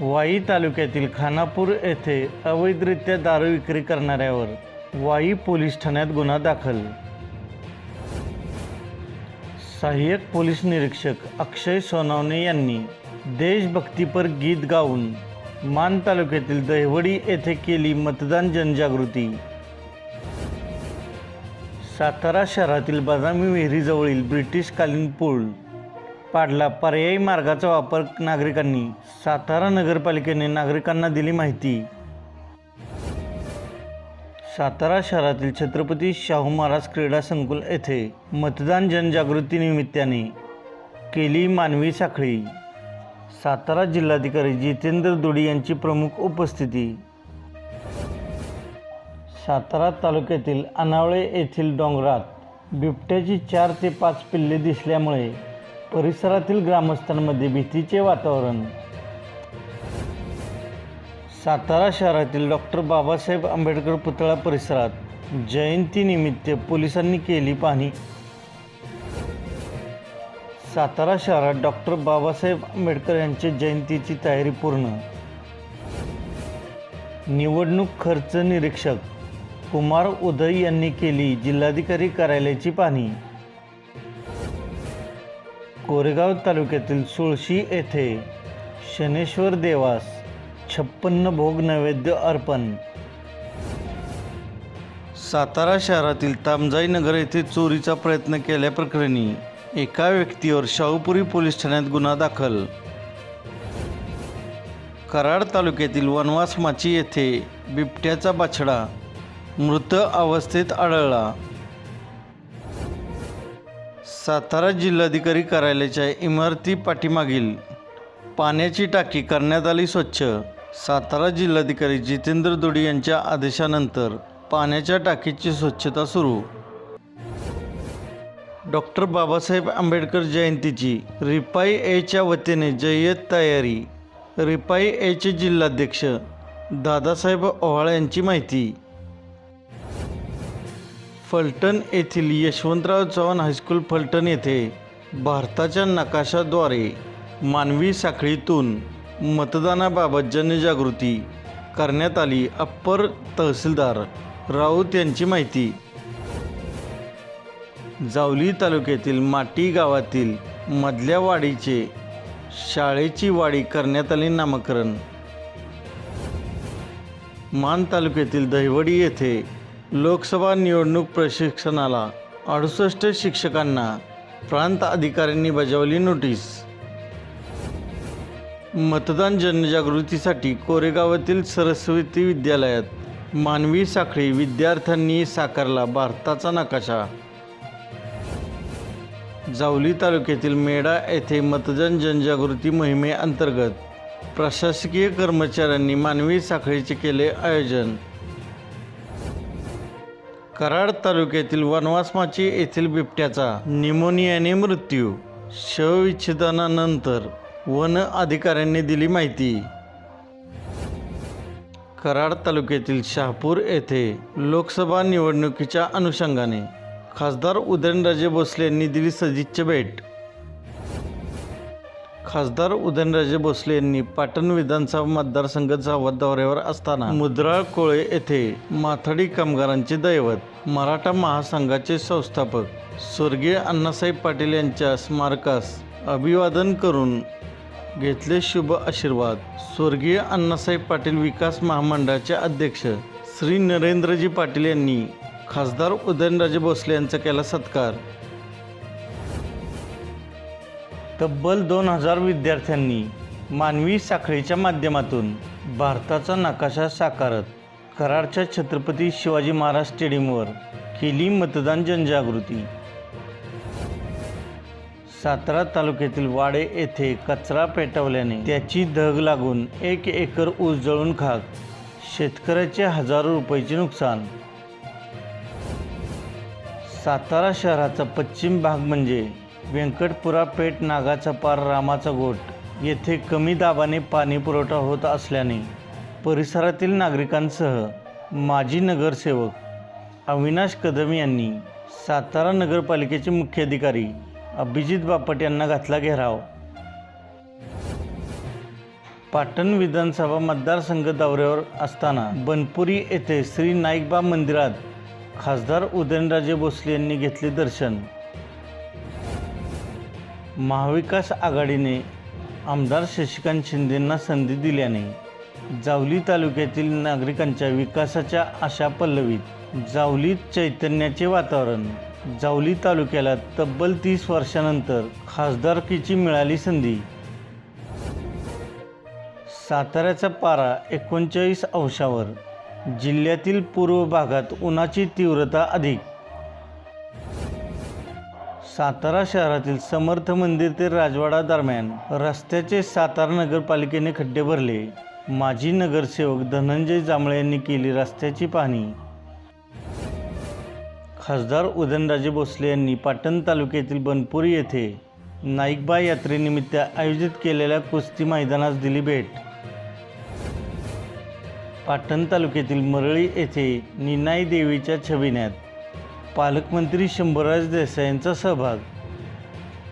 वाई तालुक्यातील खानापूर येथे अवैधरित्या दारू विक्री करणाऱ्यावर वाई पोलीस ठाण्यात गुन्हा दाखल. सहाय्यक पोलीस निरीक्षक अक्षय सोनावणे यांनी देशभक्तीपर गीत गाऊन मान तालुक्यातील दहिवडी येथे केली मतदान जनजागृती. सातारा शहरातील बदामी विहिरीजवळील ब्रिटिशकालीन पूल पाडला. पर्यायी मार्गाचा वापर नागरिकांनी. सातारा नगरपालिकेने नागरिकांना दिली माहिती. सातारा शहरातील छत्रपती शाहू महाराज क्रीडा संकुल येथे मतदान जनजागृती निमित्ताने केली मानवी साखळी. सातारा जिल्हाधिकारी जितेंद्र दुडी यांची प्रमुख उपस्थिती. सातारा तालुक्यातील अनावळे येथील डोंगरात बिबट्याची चार ते पाच पिल्ले दिसल्यामुळे परिसरातील ग्रामस्थांमध्ये भीतीचे वातावरण. सातारा शहरातील डॉक्टर बाबासाहेब आंबेडकर पुतळा परिसरात जयंतीनिमित्त पोलिसांनी केली पाहणी. सातारा शहरात डॉक्टर बाबासाहेब आंबेडकर यांच्या जयंतीची तयारी पूर्ण. निवडणूक खर्च निरीक्षक कुमार उदय यांनी केली जिल्हाधिकारी कार्यालयाची पाहणी. कोरेगाव तालुक्यातील सुळशी येथे शनेश्वर देवास छप्पन्न भोग नैवेद्य अर्पण. सातारा शहरातील तामजाई नगर येथे चोरीचा प्रयत्न केल्याप्रकरणी एका व्यक्तीवर शाहूपुरी पोलीस ठाण्यात गुन्हा दाखल. कराड तालुक्यातील वनवास माची येथे बिबट्याचा बाछडा मृत अवस्थेत आढळला. सातारा जिल्हाधिकारी कार्यालयाच्या इमारती पाठीमागील पाण्याची टाकी करण्यात आली स्वच्छ. सातारा जिल्हाधिकारी जितेंद्र दोडी यांच्या आदेशानंतर पाण्याच्या टाकीची स्वच्छता सुरू. डॉक्टर बाबासाहेब आंबेडकर जयंतीची रिपाई एच्या वतीने जय्यत तयारी. रिपाई एचे जिल्हाध्यक्ष दादासाहेब ओहाळ यांची माहिती. फलटण येथील यशवंतराव चव्हाण हायस्कूल फलटण येथे भारताच्या नकाशाद्वारे मानवी साखळीतून मतदानाबाबत जनजागृती करण्यात आली. अप्पर तहसीलदार राऊत यांची माहिती. जावली तालुक्यातील माटी गावातील मधल्या वाडीचे शाळेची वाडी करण्यात आली नामकरण. मान तालुक्यातील दहिवडी येथे लोकसभा निवडणूक प्रशिक्षणाला अडुसष्ट शिक्षकांना प्रांत अधिकाऱ्यांनी बजावली नोटीस. मतदान जनजागृतीसाठी कोरेगावातील सरस्वती विद्यालयात मानवी साखळी विद्यार्थ्यांनी साकारला भारताचा नकाशा. जावली तालुक्यातील मेढा येथे मतदान जनजागृती मोहिमेअंतर्गत प्रशासकीय कर्मचाऱ्यांनी मानवी साखळीचे केले आयोजन. कराड तालुक्यातील वनवासमाची येथील बिबट्याचा निमोनियाने मृत्यू. शवविच्छेदनानंतर वन अधिकाऱ्यांनी दिली माहिती. कराड तालुक्यातील शहापूर येथे लोकसभा निवडणुकीच्या अनुषंगाने खासदार उदयनराजे भोसले यांनी दिली सदिच्छा भेट. खासदार उदयनराजे भोसले यांनी पाटण विधानसभा मतदारसंघाचा दौऱ्यावर असताना मुद्राळ कोळे येथे माथाडी कामगारांचे दैवत मराठा महासंघाचे संस्थापक स्वर्गीय अण्णासाहेब पाटील यांच्या स्मारकास अभिवादन करून घेतले शुभ आशीर्वाद. स्वर्गीय अण्णासाहेब पाटील विकास महामंडळाचे अध्यक्ष श्री नरेंद्रजी पाटील यांनी खासदार उदयनराजे भोसले यांचा केला सत्कार. तब्बल दोन हजार विद्यार्थ्यांनी मानवी साखळीच्या माध्यमातून भारताचा नकाशा साकारत कराडच्या छत्रपती शिवाजी महाराज स्टेडियमवर केली मतदान जनजागृती. सातारा तालुक्यातील वाडे येथे कचरा पेटवल्याने त्याची धग लागून एक एकर ऊस जळून खाक शेतकऱ्याचे हजारो रुपयाचे नुकसान. सातारा शहराचा पश्चिम भाग म्हणजे व्यंकटपुरा पेठ नागाचा पार रामाचा गोट येथे कमी दाबाने पाणी पुरवठा होत असल्याने परिसरातील नागरिकांसह माजी नगरसेवक अविनाश कदम यांनी सातारा नगरपालिकेचे मुख्याधिकारी अभिजित बापट यांना घातला घेराव. पाटण विधानसभा मतदारसंघ दौऱ्यावर असताना बनपुरी येथे श्री नाईकबा मंदिरात खासदार उदयनराजे भोसले यांनी घेतले दर्शन. महाविकास आघाडीने आमदार शशिकांत शिंदेंना संधी दिल्याने जावली तालुक्यातील नागरिकांच्या विकासाच्या आशा पल्लवीत जावलीत चैतन्याचे वातावरण. जावली तालुक्याला तब्बल तीस वर्षानंतर खासदारकीची मिळाली संधी. साताऱ्याचा पारा एकोणचाळीस अंशावर. जिल्ह्यातील पूर्व भागात उन्हाची तीव्रता अधिक. सातारा शहरातील समर्थ मंदिर ते राजवाडा दरम्यान रस्त्याचे सातारा नगरपालिकेने खड्डे भरले. माजी नगरसेवक धनंजय जांभळे यांनी केली रस्त्याची पाहणी. खासदार उदयनराजे भोसले यांनी पाटण तालुक्यातील बनपुरी येथे नाईकबा यात्रेनिमित्त आयोजित केलेल्या कुस्ती मैदानास दिली भेट. पाटण तालुक्यातील मरळी येथे निनाई देवीच्या छबिन्यात पालकमंत्री शंभूराज देसाईंचा सहभाग.